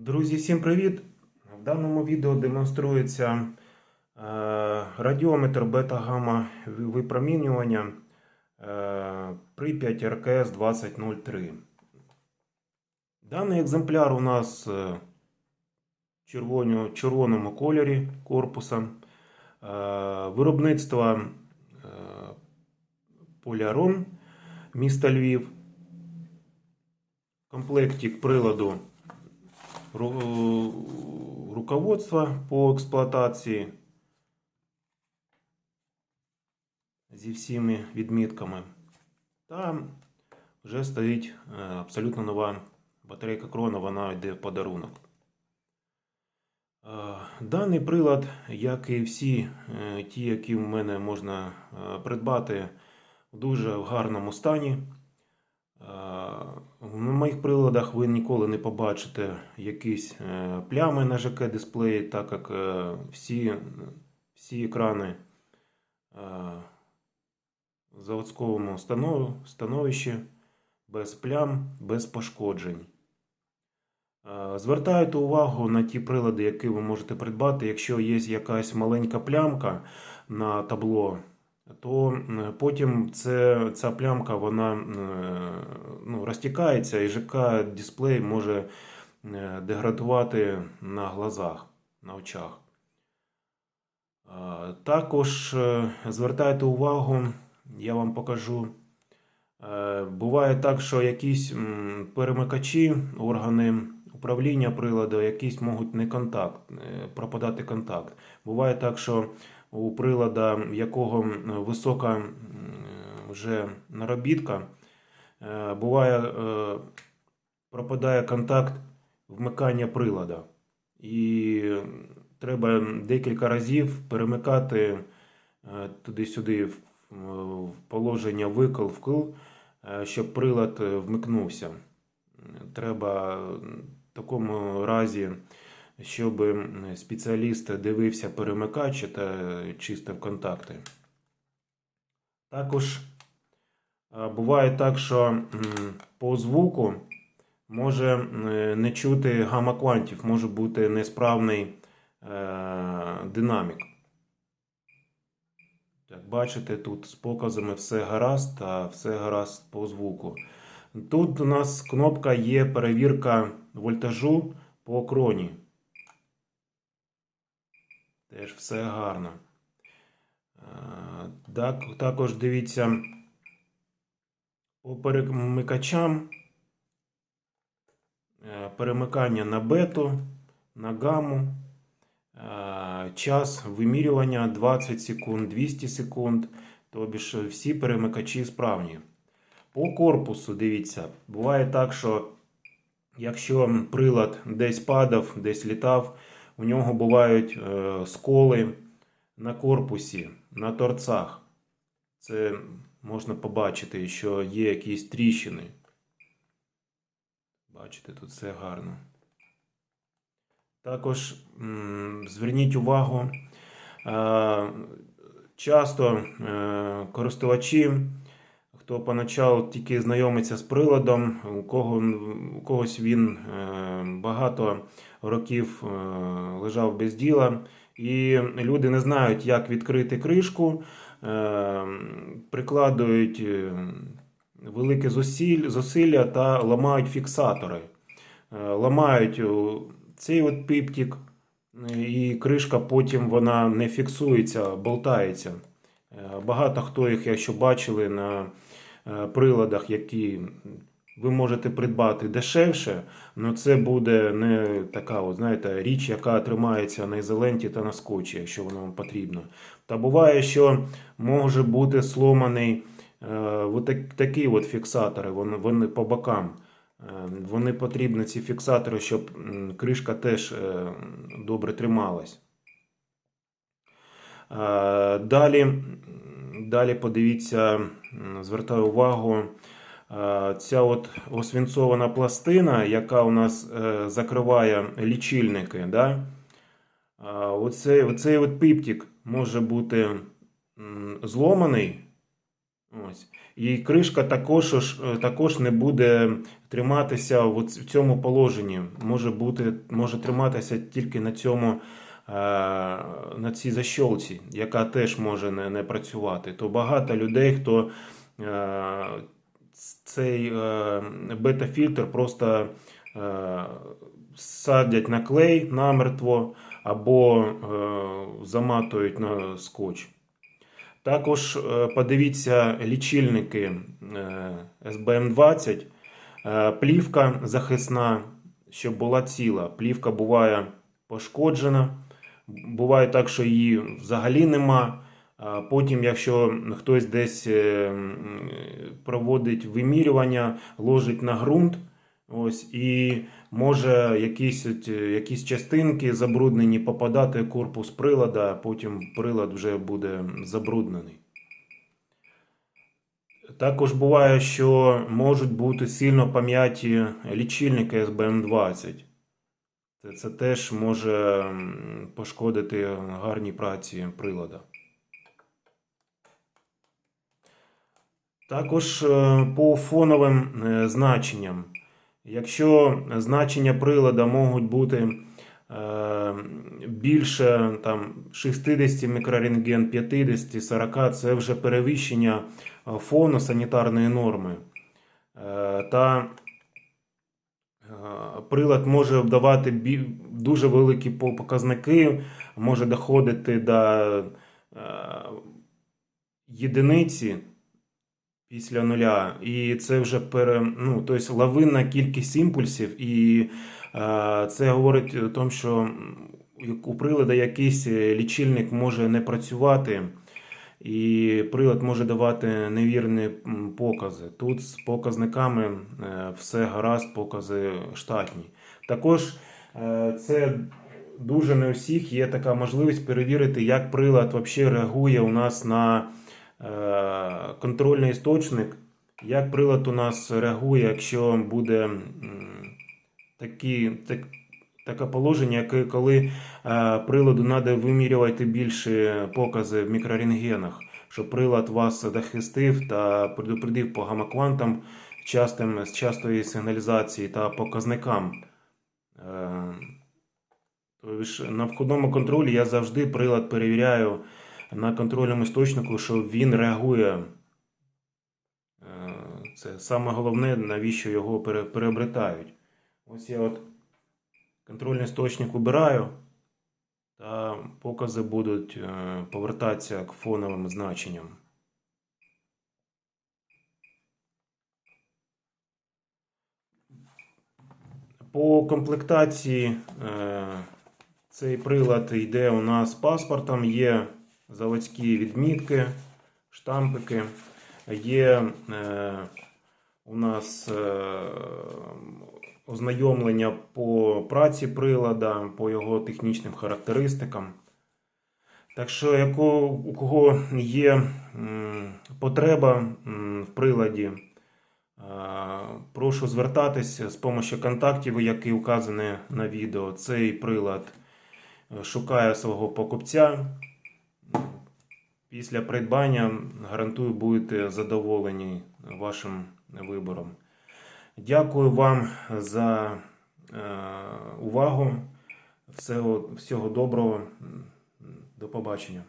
Друзі, всім привіт! В даному відео демонструється е, радіометр бета-гамма випромінювання Pripyat РКС 2003. Даний екземпляр у нас е, в червоно- червоному кольорі корпуса. Е, Виробництво Полярон міста Львів. Комплектик приладу ру- руководство по експлуатації зі всіми відмітками. Та вже стоїть е, абсолютно нова батарейка крона, вона йде в подарунок. Е, Даний прилад, як і всі е, ті, які в мене можна е, придбати, дуже в гарному стані. Е, На моїх приладах ви ніколи не побачите якісь е, плями на ЖК дисплеї, так як е, всі, всі екрани е, в заводському становищі без плям, без пошкоджень. Е, Звертайте увагу на ті прилади, які ви можете придбати. Якщо є якась маленька плямка на табло, то потім це, ця плямка вона ну, розтікається і ЖК дисплей може е, деградувати на глазах, на очах. Також е, звертайте увагу, я вам покажу. е, Буває так, що якісь перемикачі, органи управління приладу, якісь можуть не контакт, пропадати контакт. Буває так, що у прилада, в якого висока вже наробітка, е, буває, е, пропадає контакт вмикання прилада. І треба декілька разів перемикати е, туди-сюди в положення е, щоб прилад вмикнувся. Треба в такому разі, щоб спеціаліст дивився перемикач та чистив контакти. Також е, буває так, що по звуку може е, не чути гамма-квантів, може бути несправний е, динамік. Як бачите, тут з показами все гаразд, та все гаразд по звуку. Тут у нас кнопка є перевірка вольтажу по кроні. Теж все гарно. Е, Так, також дивіться по перемикачам. Е, Перемикання на бету, на гамму. Е, Час вимірювання 20 секунд, 200 секунд. Тобі ж всі перемикачі справні. По корпусу, дивіться, буває так, що якщо прилад десь падав, десь літав, у нього бувають е, сколи на корпусі, на торцах. Це можна побачити, що є якісь тріщини. Бачите, тут все гарно. Також зверніть увагу, е, часто е, користувачі, хто поначалу тільки знайомиться з приладом, у, кого, у когось він е, багато років е, лежав без діла, і люди не знають, як відкрити кришку, е, прикладують велике зусилля та ламають фіксатори. Ламають цей от пиптик, е, і кришка потім вона не фіксується, болтається. Багато хто їх, якщо бачили на приладах, які ви можете придбати дешевше, але це буде не така, от, знаєте, річ, яка тримається на ізоленті та на скотчі, якщо воно вам потрібно. Та буває, що може бути сломаний е, такі от фіксатори, вони, вони по бокам. Е, Вони потрібні, ці фіксатори, щоб кришка теж е, добре трималась. Е, Далі, далі подивіться, звертаю увагу, е, ця от освінцована пластина, яка у нас е, закриває лічильники, да? Оцей, оцей от пиптик може бути зломаний Ось. І кришка також, також не буде триматися в цьому положенні. Може, бути, може триматися тільки на цьому, на цій защолці, яка теж може не, не працювати. То багато людей, хто е, цей е, бета-фільтр просто е, садять на клей намертво або е, заматують на скотч. Також е, подивіться лічильники е, SBM20. Е, Плівка захисна, щоб була ціла. Плівка буває пошкоджена. Буває так, що її взагалі нема. Потім, якщо хтось десь е, проводить вимірювання, ложить на ґрунт, ось, і може якісь, е, якісь частинки забруднені попадати в корпус прилада, а потім прилад вже буде забруднений. Також буває, що можуть бути сильно пам'яті лічильники SBM20. Це, це теж може пошкодити гарній праці прилада. Також е, по фоновим е, значенням. Якщо значення прилада можуть бути е, більше там, 60 мікрорентген, 50, 40, це вже перевищення фону санітарної норми. Та прилад може давати дуже великі показники, може доходити до е, єдиниці після нуля. І це вже пере, ну, тобто лавинна кількість імпульсів, і е, це говорить о тому, що у прилада якийсь е, лічильник може не працювати, і прилад може давати невірні покази. Тут з показниками е, все гаразд, покази штатні. Також е, це дуже не у всіх є така можливість перевірити, як прилад взагалі реагує у нас на е, контрольний істочник, як прилад у нас реагує, якщо буде такі, так, таке положення, коли е, приладу треба вимірювати більше покази в мікрорентгенах, щоб прилад вас захистив та предупредив по гамаквантам частим, з частої сигналізації та показникам. Е, Тобто на входному контролі я завжди прилад перевіряю на контрольному істочнику, що він реагує. Е, Це саме головне, навіщо його пере- переобретають. Ось я от контрольний істочник убираю, та покази будуть е, повертатися к фоновим значенням. По комплектації е, цей прилад йде у нас з паспортом, є заводські відмітки, штампики, є е, у нас е, ознайомлення по праці прилада, по його технічним характеристикам. Так що, яко, у кого є потреба в приладі, е, прошу звертатися з допомогою контактів, які вказані на відео. Цей прилад е, шукає свого покупця. Після придбання гарантую, будете задоволені вашим вибором. Дякую вам за е, увагу. Всього, всього доброго. До побачення.